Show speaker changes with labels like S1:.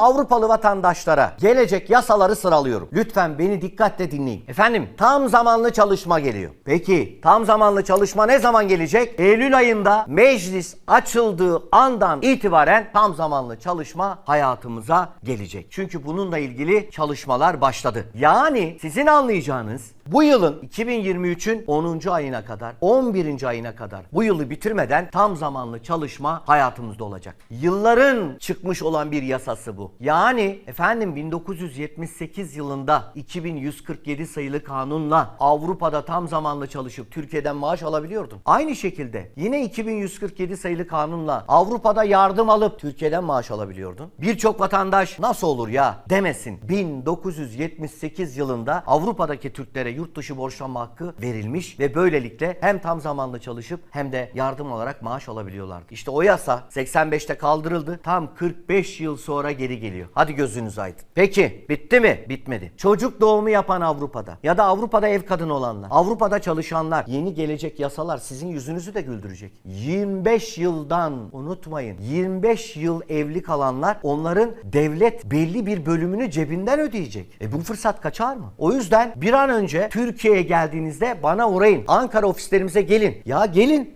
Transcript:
S1: Avrupalı vatandaşlara gelecek yasaları sıralıyorum. Lütfen beni dikkatle dinleyin. Efendim tam zamanlı çalışma geliyor. Peki tam zamanlı çalışma ne zaman gelecek? Eylül ayında meclis açıldığı andan itibaren tam zamanlı çalışma hayatımıza gelecek. Çünkü bununla ilgili çalışmalar başladı. Yani sizin anlayacağınız bu yılın 2023'ün 10. ayına kadar, 11. ayına kadar bu yılı bitirmeden tam zamanlı çalışma hayatımızda olacak. Yılların çıkmış olan bir yasası bu. Yani efendim 1978 yılında 2147 sayılı kanunla Avrupa'da tam zamanlı çalışıp Türkiye'den maaş alabiliyordun. Aynı şekilde yine 2147 sayılı kanunla Avrupa'da yardım alıp Türkiye'den maaş alabiliyordun. Birçok vatandaş nasıl olur ya demesin. 1978 yılında Avrupa'daki Türklere yurt dışı borçlanma hakkı verilmiş ve böylelikle hem tam zamanlı çalışıp hem de yardım olarak maaş alabiliyorlardı. İşte o yasa 85'te kaldırıldı. Tam 45 yıl sonra geri geliyor. Hadi gözünüz aydın. Peki bitti mi? Bitmedi. Çocuk doğumu yapan Avrupa'da ya da Avrupa'da ev kadını olanlar, Avrupa'da çalışanlar, yeni gelecek yasalar sizin yüzünüzü de güldürecek. 25 yıldan unutmayın 25 yıl evli kalanlar onların devlet belli bir bölümünü cebinden ödeyecek. E bu fırsat kaçar mı? O yüzden bir an önce Türkiye'ye geldiğinizde bana uğrayın. Ankara ofislerimize gelin. Ya gelin.